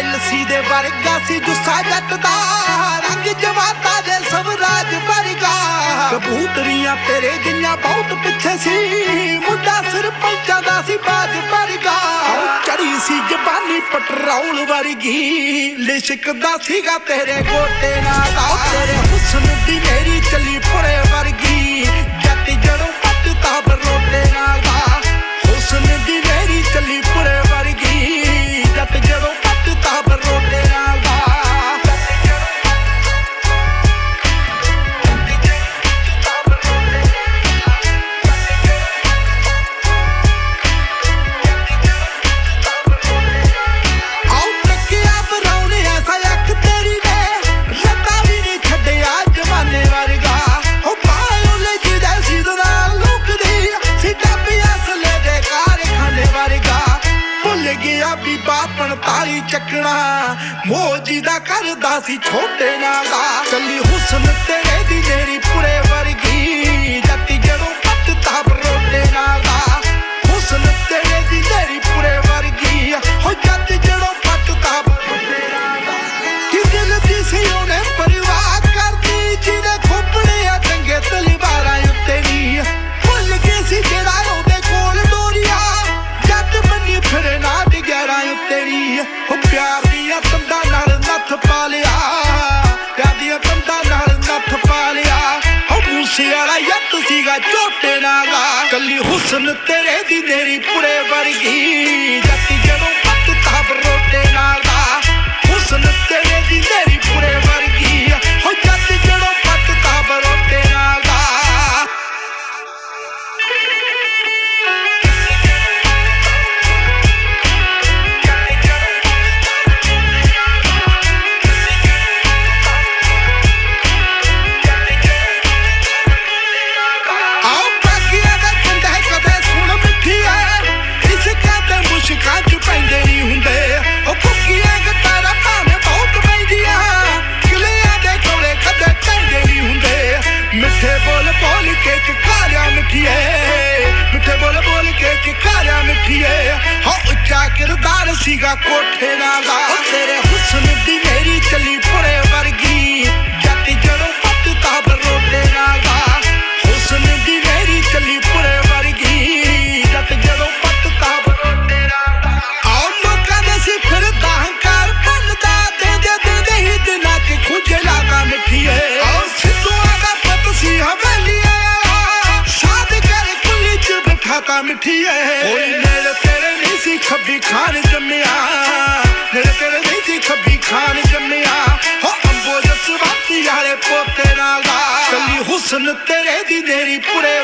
LC ਦੇ ਵਰਗਾ ਸੀ ਜੁੱਸਾ ਜੱਟ ਦਾ। ਰੰਗ ਜਵਾਤਾ ਦੇ ਸਵਰਾਜ ਵਰਗਾ। ਕਬੂਤਰੀਆਂ ਤੇਰੇ ਜਿੰਨਾ ਬਹੁਤ ਪਿੱਛੇ ਸੀ। ਮੁੰਡਾ ਸਰਪੰਚਾਂ ਦਾ ਸੀ ਬਾਜ ਵਰਗਾ। ਚੜੀ ਸੀ ਜਬਾਨੀ ਪਟਰੌਲ ਵਰਗੀ। ਲਿਸ਼ਕਦਾ ਸੀਗਾ ਤੇਰੇ ਗੋਟੇ ਨਾਲ ਦਾ। ਤੇਰੇ ਹੁਸਨ ਦੀ ਭੁੱਲ ਗਿਆ ਚੱਕਣਾ। ਮੋਜੀ ਦਾ ਕਰਦਾ ਸੀ ਛੋਟੇ ਨਾਲ ਦਾ। ਚੱਲੀ ਹੁਸਨ ਤੇਰੇ ਦੀ ਮੇਰੀ ਪੂਰੇ ਵਰਗੀ ਕੱਲੀ ਹੁਸਨ ਤੇਰੇ ਦੀ ਮੇਰੀ ਪੁਰੇ ਵਰਗੀ। ਜੱਟ ਸੀਗਾ ਕੋਠੇ ਨਾਲ ਦਾ। ਤੇਰੇ ਹੁਸਨ ਦੀ ਮੇਰੀ ਚੱਲੀ ਪੁਰੇ ਵਰਗੀ। ਜੱਟ ਜੜੋਂ ਪੱਟ ਤਾਂ ਬਰੋਟੇ ਨਾਲ ਦਾ। ਹੁਸਨ ਦੀ ਮੇਰੀ ਚੱਲੀ ਪੁਰੇ ਵਰਗੀ। ਜੱਟ ਜਦੋਂ ਪੱਟ ਤਾਂ ਬਰੋਟੇ ਨਾਲ ਦਾ। ਆਓ ਲੋਕਾਂ ਦੇ ਸੀ ਫਿਰਦਾ ਹੰਕਾਰ ਬੰਦਾ ਦੇ ਦੇ ਦੇ ਦੇ ਹੀ ਦਿਨਾਂ ਕਿ ਖੁੰਝੇ ਲਾਗਾ ਮਿੱਠੀਏ। ਆਓ ਸਿੱਧੂਆਂ ਦਾ ਪਤ ਸੀ ਹਵੇਲੀ ਆਇਆ ਸਾਦ ਕਰ ਕੁੱਲੀ ਚ ਬਿਠਾ ਮਿੱਠੀਏ। ਕੋਈ ਨੇੜੇ ਤੇਰੇ ਸੀ ਖੱਬੀ ਖਾਨ ਜੰਮਿਆ। ਨੇੜੇ ਤੇਰੇ ਨਹੀਂ ਸੀ ਖੱਬੀ ਖਾਨ ਜੰਮਿਆ। ਹੋ ਅੰਬੋ ਜਸਵਾਤੀ ਯਾਰੇ ਪੋਤੇ ਨਾਲ ਦਾ। ਕੱਲੀ ਹੁਸਨ ਤੇਰੇ ਦੀ ਮੇਰੀ ਪੁਰੇ